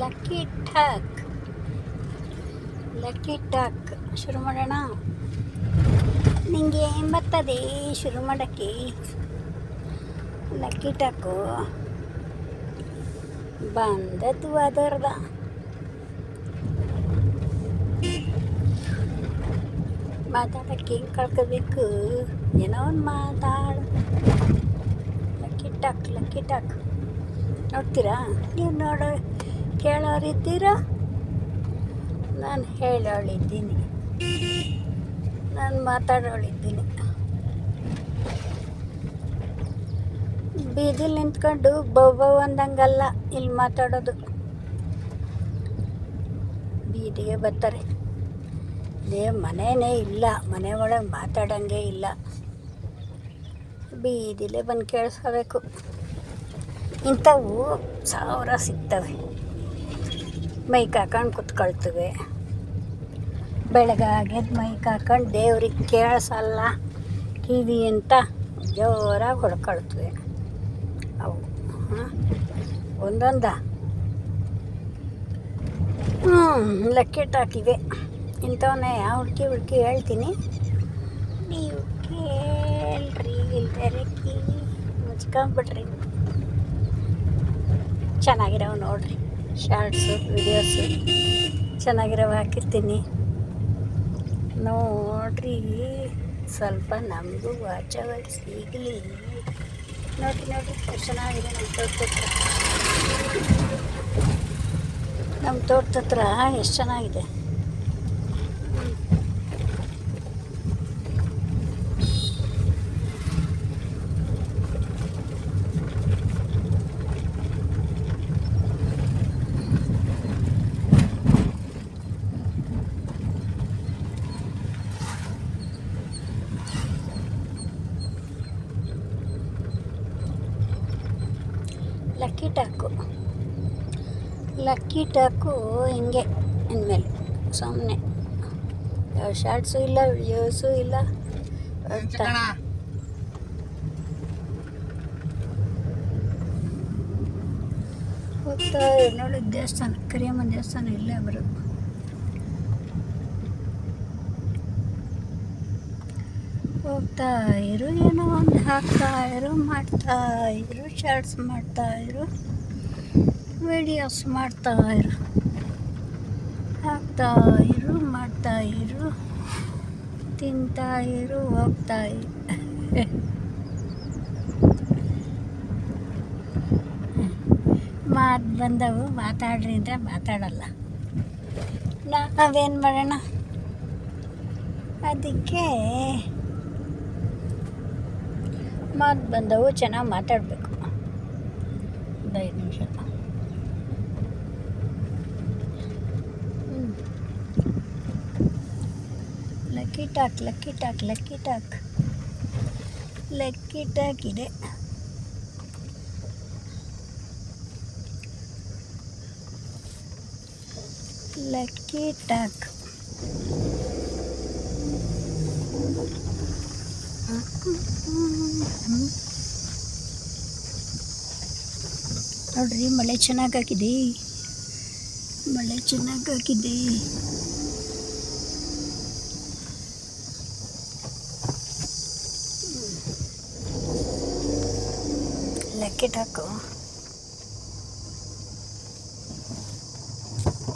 Lucky ಠಾಕ್ lucky talk ಶುರು ಮಾಡೋಣ? ನಿಂಗೆ ಏನು ಬರ್ತದೆ ಶುರು ಮಾಡೋಕ್ಕೆ? ಲಕ್ಕಿ ಟಾಕು ಬಂದದ್ದು ಅದರ್ದ. ಮಾತಾಡೋಕ್ಕೆ ಹೆಂಗೆ ಕಳ್ಕೋಬೇಕು? ಏನೋ ಒಂದು ಮಾತಾಡು. ಲಕ್ಕಿ ಟಾಕ್ ಲಕ್ಕಿ ಟಾಕ್ ನೋಡ್ತೀರಾ? ನೀವು ನೋಡೋ, ಕೇಳೋರಿದ್ದೀರಾ? ನಾನು ಹೇಳೋಳಿದ್ದೀನಿ. ನಾನು ಮಾತಾಡೋಳಿದ್ದೀನಿ. ಬೀದಿಲಿ ನಿಂತ್ಕೊಂಡು ಬೊಬ್ಬ ಅಂದಂಗಲ್ಲ ಇಲ್ಲಿ ಮಾತಾಡೋದು. ಬೀದಿಗೆ ಬರ್ತಾರೆ. ಇದೇ ಮನೆಯೇ ಇಲ್ಲ, ಮನೆ ಒಳಗೆ ಮಾತಾಡಂಗೆ ಇಲ್ಲ. ಬೀದಿಲೇ ಬಂದು ಕೇಳಿಸ್ಕೋಬೇಕು. ಇಂಥವು ಸಾವಿರ ಸಿಗ್ತವೆ. ಮೈಕ್ ಹಾಕೊಂಡು ಕುತ್ಕೊಳ್ತೀವಿ. ಬೆಳಗಾಗೆದ್ದು ಮೈ ಹಾಕೊಂಡು ದೇವ್ರಿಗೆ ಕೇಳಿಸಲ್ಲ, ಕಿವಿ ಅಂತ ಜೋರಾಗಿ ಹೊಡ್ಕೊಳ್ತೇವೆ. ಅವು ಒಂದೊಂದ. ಹ್ಞೂ ಲಕ್ಕೆಟ್ ಹಾಕಿವೆ ಯಾವ ಹುಡುಕಿ ಹುಡುಕಿ ಹೇಳ್ತೀನಿ. ನೀವು ಕೇಳ್ರಿ ಇಲ್ದರೆ ಕಿವಿ ಮುಚ್ಕೊಂಬಿಡ್ರಿ. ಚೆನ್ನಾಗಿರೋ ನೋಡ್ರಿ. ಶಾರ್ಟ್ಸು ವಿಡಿಯೋಸು ಚೆನ್ನಾಗಿರೋ ಹಾಕಿರ್ತೀನಿ. ನೋಡ್ರಿ, ಸ್ವಲ್ಪ ನಮಗೂ ವಾಚವರ್ ಸಿಗಲಿ ನೋಡಿ ನೋಡಿರಿ ಎಷ್ಟು ಚೆನ್ನಾಗಿದೆ ನಮ್ಮ ತೋಟದ ಹತ್ರ. ನಮ್ಮ ತೋಟದ ಹತ್ರ ಎಷ್ಟು ಚೆನ್ನಾಗಿದೆ. Lucky talk. ಲಕ್ಕಿ ಟಾಕು ಹಿಂಗೆ ಇನ್ಮೇಲೆ ಸುಮ್ಮನೆ ಯಾವ ಶಾರ್ಟ್ಸು ಇಲ್ಲ ವಿಡಿಯೋಸು ಇಲ್ಲ ಅಂತ. ಹೋಗ್ತಾ ನೋಡಿ ದೇವಸ್ಥಾನ ಕರಿಯಮ್ಮ ದೇವಸ್ಥಾನ ಇಲ್ಲೇ ಬರೋದು. ಹೋಗ್ತಾ ಇರು ಏನೋ ಒಂದು ಹಾಕ್ತಾ ಇರು ಮಾಡ್ತಾ ಇರು ಶಾರ್ಟ್ಸ್ ಮಾಡ್ತಾ ಇರು ವಿಡಿಯೋಸ್ ಮಾಡ್ತಾ ಇರು ಹಾಕ್ತಾ ಇರು ಮಾಡ್ತಾ ಇರು ತಿಂತಾ ಇರು ಹೋಗ್ತಾ ಇರು ಮಾತು ಬಂದವು, ಮಾತಾಡ್ರಿ ಅಂದರೆ ಮಾತಾಡಲ್ಲ. ನಾವೇನು ಮಾಡೋಣ? ಅದಕ್ಕೆ ಮಾತು ಬಂದವು, ಚೆನ್ನಾಗಿ ಮಾತಾಡಬೇಕು. ಒಂದು ಐದು ನಿಮಿಷ. Lucky talk lucky talk lucky talk. Lucky talk ಇದೆ. Lucky talk. ನೋಡ್ರಿ ಮಳೆ ಚೆನ್ನಾಗಿ ಹಾಕಿದೆ ಮಳೆ ಚೆನ್ನಾಗಿ ಹಾಕಿದೆ ಲೆಕ್ಕಿಟ್ ಹಾಕು.